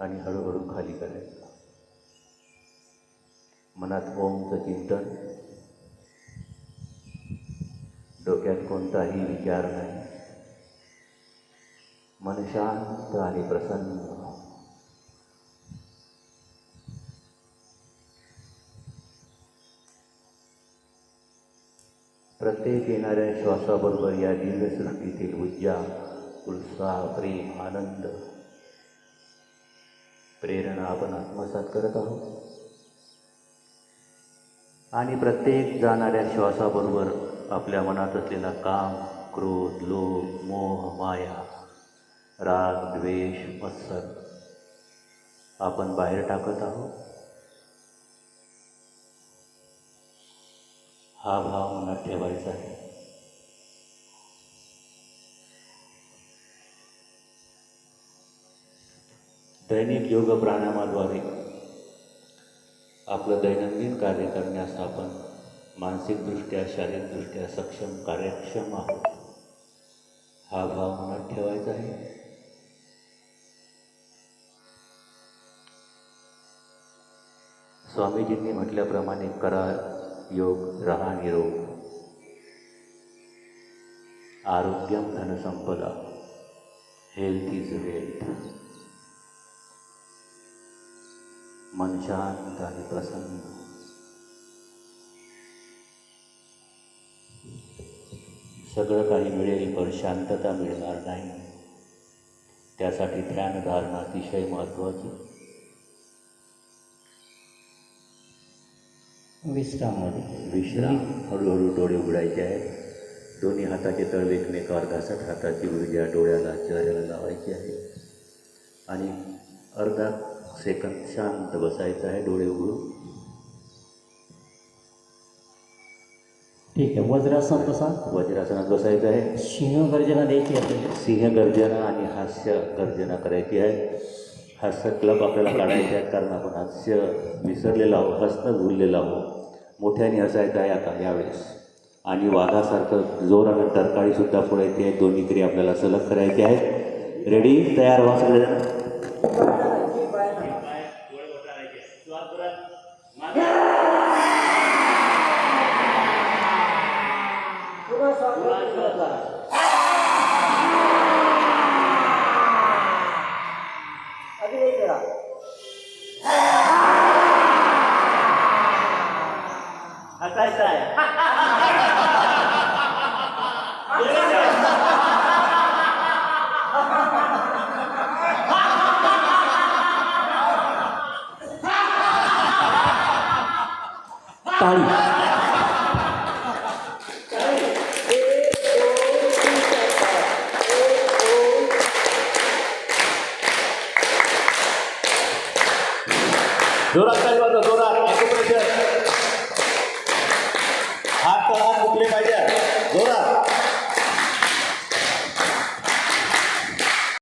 आणि हळूहळू खाली करायचा. मनात ओमचं चिंतन. डोक्यात कोणताही विचार नाही. मन शांत आणि प्रसन्न प्रत्येक येणाऱ्या श्वासाबरोबर या दिव्यसृष्टीतील ऊर्जा उत्साह प्रेम आनंद प्रेरणा आपण आत्मसात करत आहोत. आणि प्रत्येक जाणाऱ्या श्वासाबरोबर आपल्या मनात असलेला काम क्रोध लोभ मोह माया राग द्वेष मत्सर आपण बाहेर टाकत आहोत. हा भाव मनात ठेवायचा आहे. दैनिक योग प्राणायामाद्वारे आपलं दैनंदिन कार्य करण्यास आपण मानसिकदृष्ट्या, शारीरिकदृष्ट्या सक्षम, कार्यक्षम आहोत. हा भाव मनात ठेवायचा आहे. स्वामीजींनी म्हटल्याप्रमाणे करा, योग, रहा, निरोग. आरोग्यम धनसंपदा. हेल्थ इज़ वेल्थ मन शांत आणि प्रसन्न. सगळं काही मिळेल पण शांतता मिळणार नाही. त्यासाठी ध्यानधारणा अतिशय महत्त्वाची. विश्राममध्ये विश्राम. हळूहळू डोळे उघडायचे आहेत. दोन्ही हाताचे तळवे एकमेकावर घासत हाताची ऊर्जा डोळ्याला चेहऱ्याला लावायची आहे आणि अर्धा सेकंद शांत बसायचं आहे डोळे उघडून. ठीक आहे वज्रासन कसा वज्रासनात बसायचं आहे. सिंह गर्जना द्यायची आपल्याला. सिंह गर्जना आणि हास्य गर्जना करायची आहे. हास्य क्लब आपल्याला काढायचे आहेत कारण आपण हास्य विसरलेलो आहोत हसणं भुललेलो आहोत. मोठ्याने हसायचं आहे आता यावेळेस. आणि वाघासारखं जोरानं टरकाळीसुद्धा फोडायची आहे दोन्ही क्रिया आपल्याला सलग करायची आहेत. रेडी तयार व्हा सगळेजण. 朝日さんや。二人。Dorak kalimat dorak.